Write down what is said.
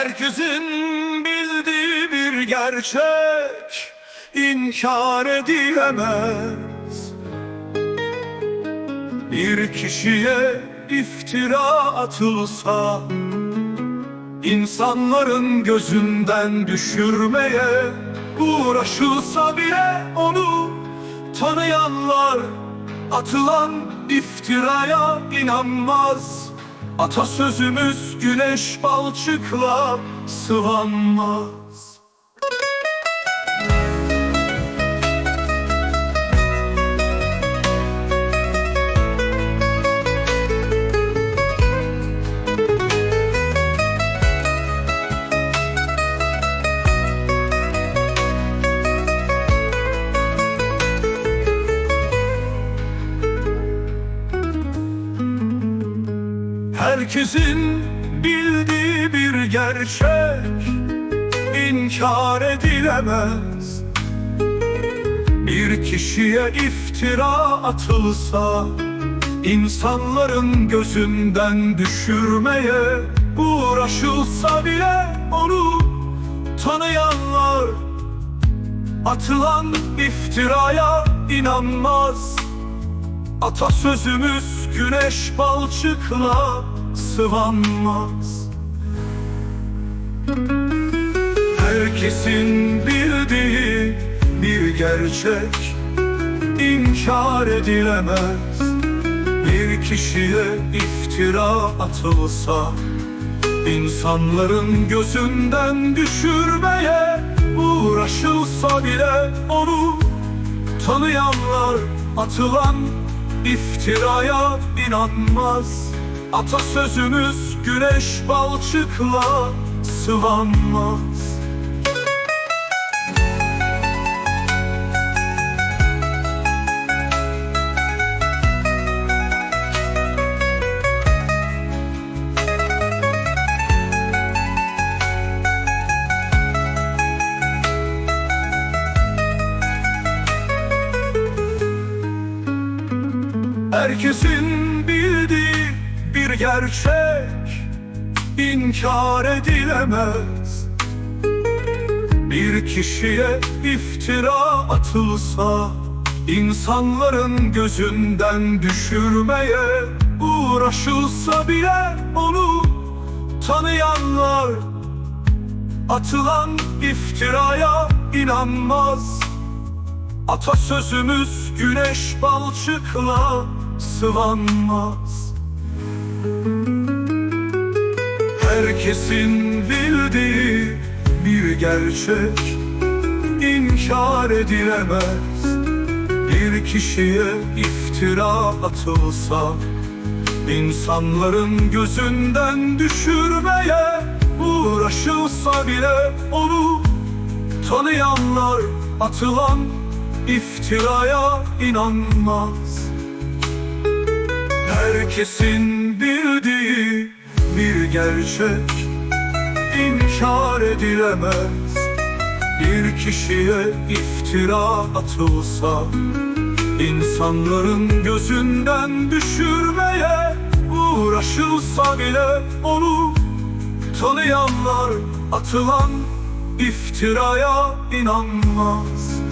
Herkesin bildiği bir gerçek inkar edilemez. Bir kişiye iftira atılsa insanların gözünden düşürmeye uğraşılsa bile onu tanıyanlar atılan iftiraya inanmaz Atasözümüz güneş balçıkla sıvanmaz Herkesin bildiği bir gerçek inkar edilemez. Bir kişiye iftira atılsa insanların gözünden düşürmeye uğraşılsa bile onu tanıyanlar atılan iftiraya inanmaz. Atasözümüz güneş balçıkla sıvanmaz Herkesin bildiği bir gerçek inkar edilemez. Bir kişiye iftira atılsa insanların gözünden düşürmeye uğraşılsa bile onu tanıyanlar atılan İftiraya inanmaz Atasözümüz güneş balçıkla sıvanmaz. Herkesin bir gerçek inkar edilemez. Bir kişiye iftira atılsa insanların gözünden düşürmeye uğraşılsa bile onu tanıyanlar atılan iftiraya inanmaz. Atasözümüz güneş balçıkla sıvanmaz Herkesin bildiği bir gerçek inkar edilemez. Bir kişiye iftira atılsa insanların gözünden düşürmeye uğraşılsa bile onu tanıyanlar atılan iftiraya inanmaz. Herkesin bildiği bir gerçek inkar edilemez. Bir kişiye iftira atılsa insanların gözünden düşürmeye uğraşılsa bile onu tanıyanlar atılan iftiraya inanmaz